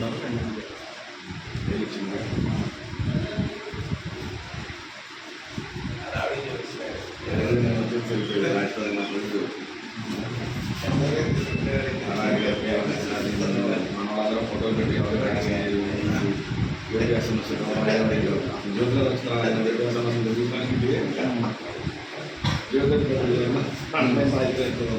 ఉన్నారు మన వాళ్ళ ఫోటోలు పెట్టి యోగా సమస్యలు జ్యోతుల లక్షణాలు యోగా సమస్యలు చూసానికి యోగా సాహిత్యం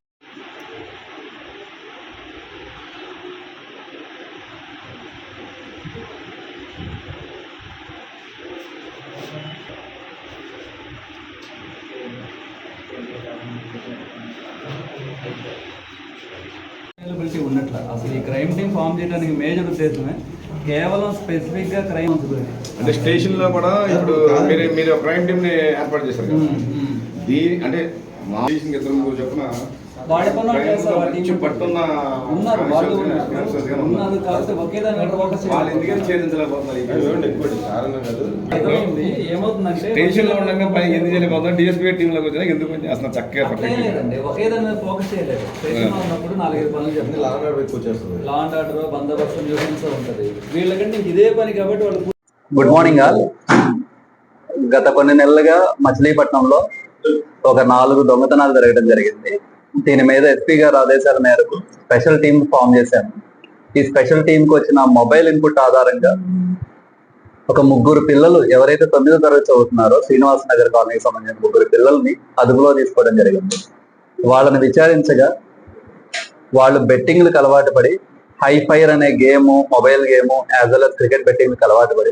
అవైలబిలిటీ ఉన్నట్ల. అసలు ఈ క్రైమ్ టీం ఫామ్ చేయడానికి మేజర్ ఉద్దేశమే కేవలం స్పెసిఫిక్గా క్రైమ్ అంటే స్టేషన్లో కూడా ఇప్పుడు మీరు మీరు క్రైమ్ టీమ్ని ఏర్పాటు చేశారు దీని అంటే మా స్టేషన్ ఇద్దరు చెప్పిన ఉన్నారు వాళ్ళు ఉన్నారు. కాకపోతే ఒకే దాని లో ఉండగా ఎందుకు డిఎస్పీ టీమ్లోకి వచ్చినా ఎందుకు చక్కగా ఒకే దాని మీద ఫోకస్ చేయలేదు. ఉన్నప్పుడు నాలుగైదు పనులు ఆర్డర్ బందోబస్తు న్యూసెన్స్ ఉంటది. వీళ్ళకంటే ఇదే పని కాబట్టి వాళ్ళు గుడ్ మార్నింగ్ ఆల్ గత కొన్ని నెలలుగా మచిలీపట్నంలో ఒక నాలుగు దొంగతనాలు జరగడం జరిగింది. దీని మీద ఎస్పీ గారి ఆదేశాల మేరకు స్పెషల్ టీమ్ ఫామ్ చేశాను ఈ స్పెషల్ టీమ్కు వచ్చిన మొబైల్ ఇన్పుట్ ఆధారంగా ఒక ముగ్గురు పిల్లలు ఎవరైతే తొమ్మిదో తరగతి చదువుతున్నారో శ్రీనివాస నగర్ కాలనీకి సంబంధించిన ముగ్గురు పిల్లల్ని అదుపులో తీసుకోవడం జరిగింది. వాళ్ళని విచారించగా వాళ్ళు బెట్టింగ్లకు అలవాటు పడి హై ఫైర్ అనే game mobile game as well as cricket బెట్టింగ్లకు అలవాటు పడి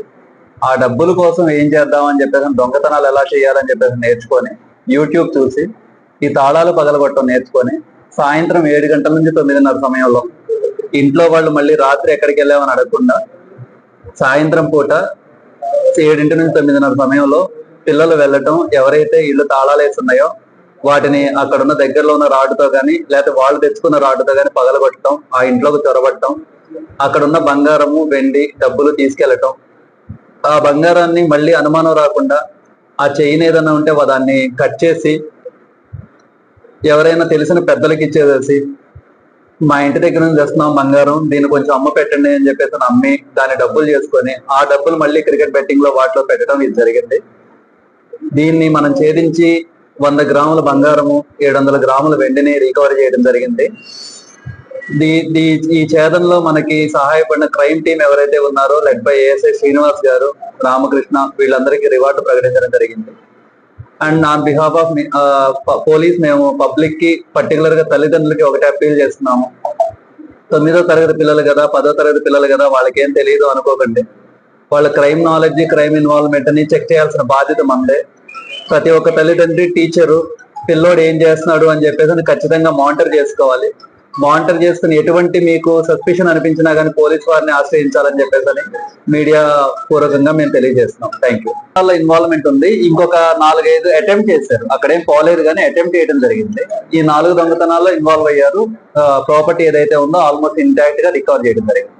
ఆ డబ్బుల కోసం ఏం చేద్దామని చెప్పేసి దొంగతనాలు ఎలా చేయాలని చెప్పేసి నేర్చుకొని యూట్యూబ్ చూసి ఈ తాళాలు పగలగొట్టడం నేర్చుకొని సాయంత్రం ఏడు గంటల నుంచి తొమ్మిదిన్నర సమయంలో ఇంట్లో వాళ్ళు మళ్ళీ రాత్రి ఎక్కడికి వెళ్ళామని అడగకుండా సాయంత్రం పూట ఏడింటి నుంచి తొమ్మిదిన్నర సమయంలో పిల్లలు వెళ్ళటం ఎవరైతే ఇల్లు తాళాలు వేసి ఉన్నాయో వాటిని అక్కడున్న దగ్గరలో ఉన్న రాడ్డుతో కానీ లేకపోతే వాళ్ళు తెచ్చుకున్న రాడ్డుతో కానీ పగలగొట్టడం ఆ ఇంట్లోకి చొరబట్టడం అక్కడున్న బంగారము వెండి డబ్బులు తీసుకెళ్ళటం ఆ బంగారాన్ని మళ్ళీ అనుమానం రాకుండా ఆ చైన్ ఏదైనా ఉంటే దాన్ని కట్ చేసి ఎవరైనా తెలిసిన పెద్దలకి ఇచ్చేసేసి మా ఇంటి దగ్గర నుంచి తెస్తున్నాం బంగారం దీన్ని కొంచెం అమ్మ పెట్టండి అని చెప్పేసి అని అమ్మి దాన్ని డబ్బులు చేసుకొని ఆ డబ్బులు మళ్ళీ క్రికెట్ బెట్టింగ్లో వాటిలో పెట్టడం ఇది జరిగింది. దీన్ని మనం ఛేదించి వంద గ్రాముల బంగారము ఏడు వందల గ్రాముల వెండిని రికవర్ చేయడం జరిగింది. దీ దీ ఈ ఛేదంలో మనకి సహాయపడిన క్రైమ్ టీం ఎవరైతే ఉన్నారో లెడ్ బై ఏఎస్ఐ శ్రీనివాస్ గారు రామకృష్ణ వీళ్ళందరికీ రివార్డు ప్రకటించడం జరిగింది. And on behalf of police మేము పబ్లిక్కి పర్టికులర్గా తల్లిదండ్రులకి ఒకటి అప్పీల్ చేస్తున్నాము. తొమ్మిదో తరగతి పిల్లలు కదా పదో తరగతి పిల్లలు కదా వాళ్ళకేం తెలియదు అనుకోకండి. వాళ్ళ క్రైమ్ నాలెడ్జ్ క్రైమ్ ఇన్వాల్వ్మెంట్ని చెక్ చేయాల్సిన బాధ్యత మందే ప్రతి ఒక్క తల్లిదండ్రి టీచరు పిల్లోడు ఏం చేస్తున్నాడు అని చెప్పేసి అని ఖచ్చితంగా మానిటర్ చేసుకోవాలి. మానిటర్ చేసుకుని ఎటువంటి మీకు సస్పిషన్ అనిపించినా కానీ పోలీస్ వారిని ఆశ్రయించాలని చెప్పేసి అని మీడియా పూర్వకంగా మేము తెలియజేస్తున్నాం. థ్యాంక్ యూ వాళ్ళ ఇన్వాల్వ్మెంట్ ఉంది. ఇంకొక నాలుగైదు అటెంప్ట్ చేశారు. అక్కడేం పోలేదు కానీ అటెంప్ట్ చేయడం జరిగింది. ఈ నాలుగు దొంగతనాల్లో ఇన్వాల్వ్ అయ్యారు. ప్రాపర్టీ ఏదైతే ఉందో ఆల్మోస్ట్ ఇంటాక్ట్గా రికవర్ చేయడం జరిగింది.